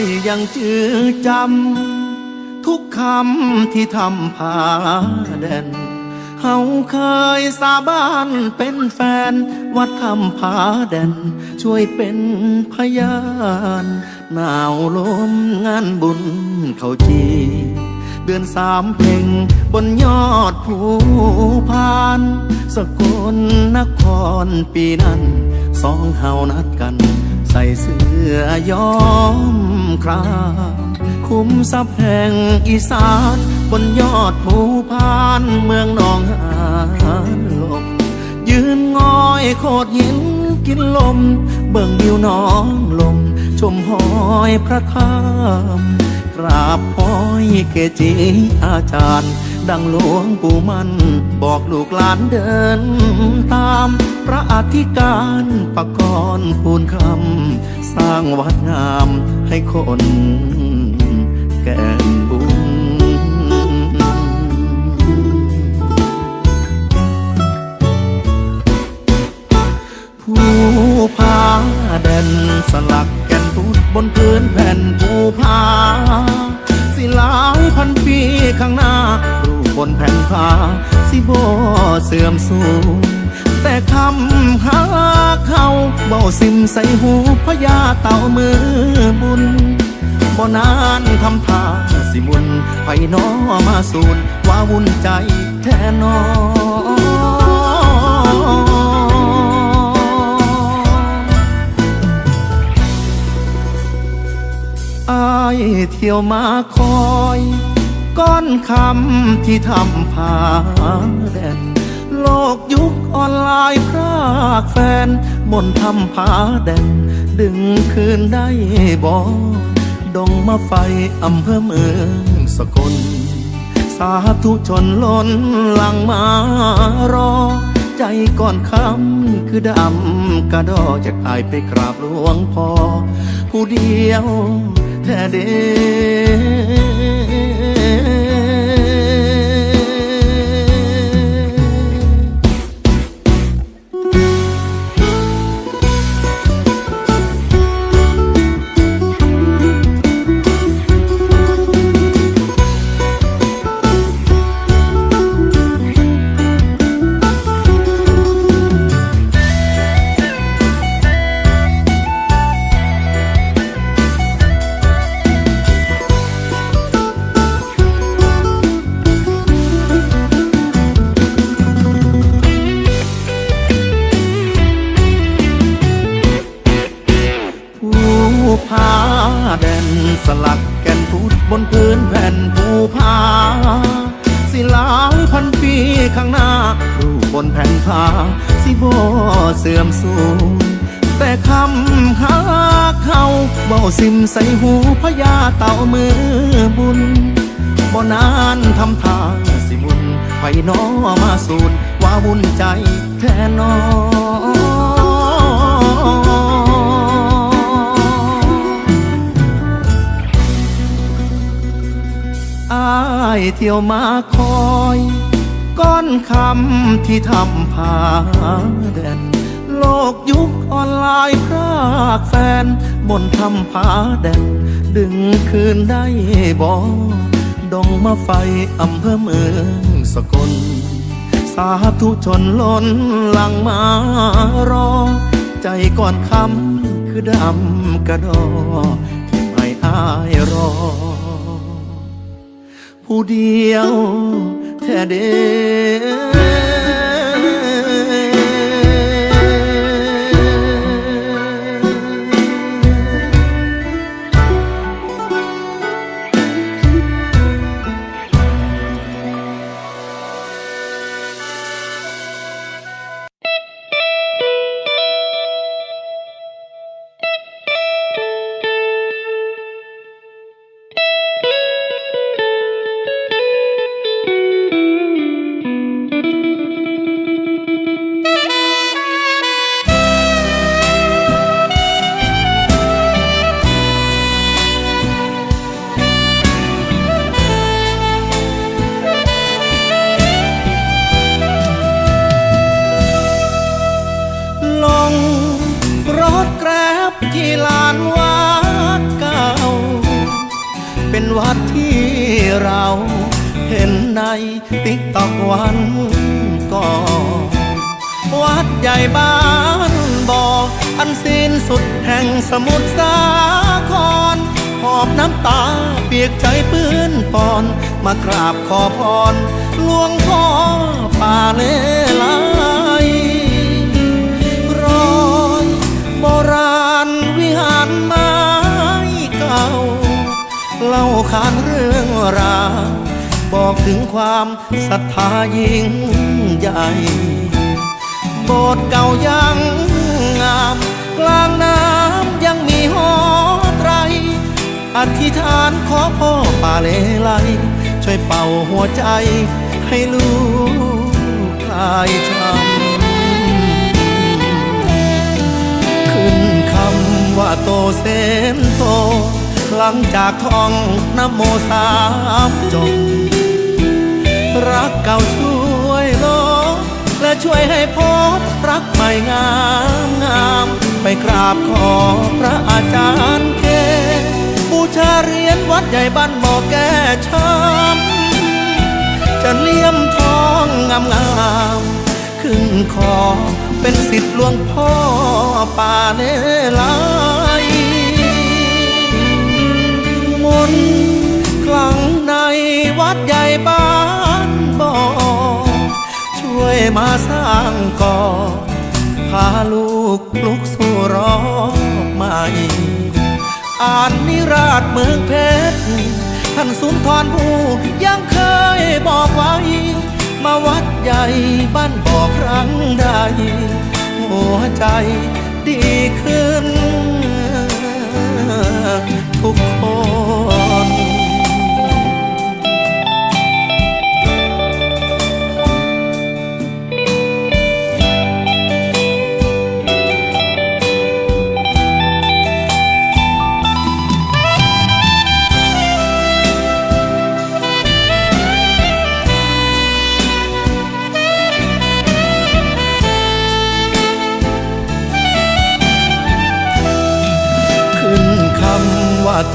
ยยังจือจำ ทุกคำที่ทำผาแดนเฮาเคยสาบานเป็นแฟนว่าทำผาแดน ช่วยเป็นพยานหนาวลมงานบุญเขาจีเดือนสามเพ่งบนยอดภูพาน สกลนครปีนั้น สองเฮานัดกัน ใส่เสื้อย้อม ครามคุ้มซัพย์แห่งอีสาน บนยอดภูพานเมืองหนองหานลมยืนงอยโคดหินกินลม เบิ่งวิวน้องลม ชมหอยพระธามกราบหอยเกจิอาจารย์ ดังหลวงปู่มันบอกลูกหลานเดินตามพระอธิการประกรณ์ปูนคำ สร้างวัดงามให้คนแก่บุญผู้พาแดนสลักแก่นพุดบนพื้นแผ่นผู้พา สิหลายพันปีข้างหน้ารูป บนแผ่นผ้า สิโบเสื่อมสูงแต่คำหาเขาเบาซิมใส่หูพญาเต่ามือบุญบ่นานทำทาสิมุนไผน้อมาสูนว่าวุ่นใจแท้นอไอเที่ยวมาคอย ก้อนคำที่ทำผ่าแดนโลกยุคออนไลน์พรากแฟนบนทำผาแดนดึงคืนได้บ่ดงมาไฟอำเภอเมืองสกล สาธุชนล้นหลังมารอ ใจก่อนคำคือดำกระดอจะอายไปกราบหลวงพ่อผู้เดียวแท้เด สลักแก่นพุดบนพื้นแผ่นภูพาสิหลายพันปีข้างหน้ารูปบนแผ่นผ้าสิโบเสื่อมสูงแต่คำหาเขาเบาซิมใส่หูพญาเต่ามือบุญบ่นานทำทางสิมุนไผน้อมาสูนว่าวุ่นใจแท้นอ เที่ยวมาคอย ก้อนคำที่ทำผาแดนโลกยุคออนไลน์พรากแฟน บนทำผาแดนดึงคืนได้บ่ดงมาไฟอำเภอเมืองสกล สาธุชนล้นหลังมารอ ใจก่อนคำคือดำกระดอที่ไม่อายรอ ผู้เดียวแท้เด ลานวัดเก่า เป็นวัดที่เราเห็นในติ๊กตอกวันก่อนวัดใหญ่บ้านบอกอันสิ้นสุดแห่งสมุทรสาครหอบน้ำตาเปียกใจปื้นปอน มากราบขอพรหลวงพ่อป่าเลลราขานเรื่องราวบอกถึงความศรัทธายิ่งใหญ่ โบสถ์เก่ายังงาม กลางน้ำยังมีหอไตร อธิษฐานขอพ่อป่าเลไลช่วยเป่าหัวใจให้ลูกคลายช้ำขึ้นคำว่าโตเซนโต หลังจากท่องนโมสามจบ รักเก่าช่วยลบและช่วยให้พบรักใหม่งามงาม ไปกราบขอพระอาจารย์เกบูชาเหรียญวัดใหญ่บ้านบ่อแก้ช้ำจะเลี่ยมทองงามงามขึ้นคอเป็นสิทธิ์หลวงพ่อป่าเนลย มาสร้างก่อพาลูกลุกสู่รอบใหม่อ่านนิราชเมืองเพชร ท่านสุนทรภูยังเคยบอกไว้ มาวัดใหญ่บ้านบ่อครั้งใด หัวใจดีขึ้น ทุกคน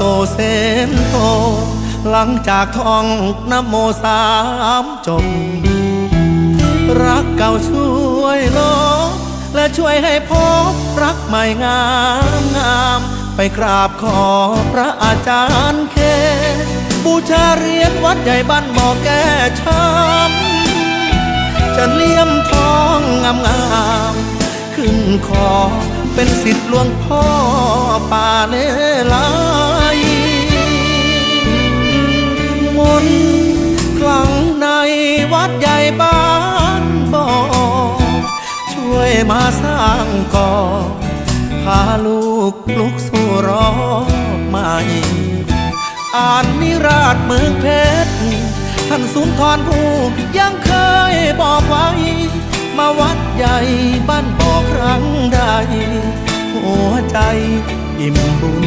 โตเซนโต หลังจากท่องนโมสามจบ รักเก่าช่วยลบและช่วยให้พบรักใหม่งามงาม ไปกราบขอพระอาจารย์เค บูชาเรียญวัดใหญ่บ้านบ่อแก้ช้ำจะเลี่ยมทองงามงามขึ้นคอเป็นสิทธิ์หลวงพ่อป่าเลลย มนต์คลังในวัดใหญ่บ้านบ่อช่วยมาสร้างก่อพาลูกลุกสู่รอบใหม่อ่านนิราชเมืองเพชรท่านสุนทรภูยังเคยบอกไว้ มาวัดใหญ่บ้านบ่อครั้งใดหัวใจอิ่มบุญ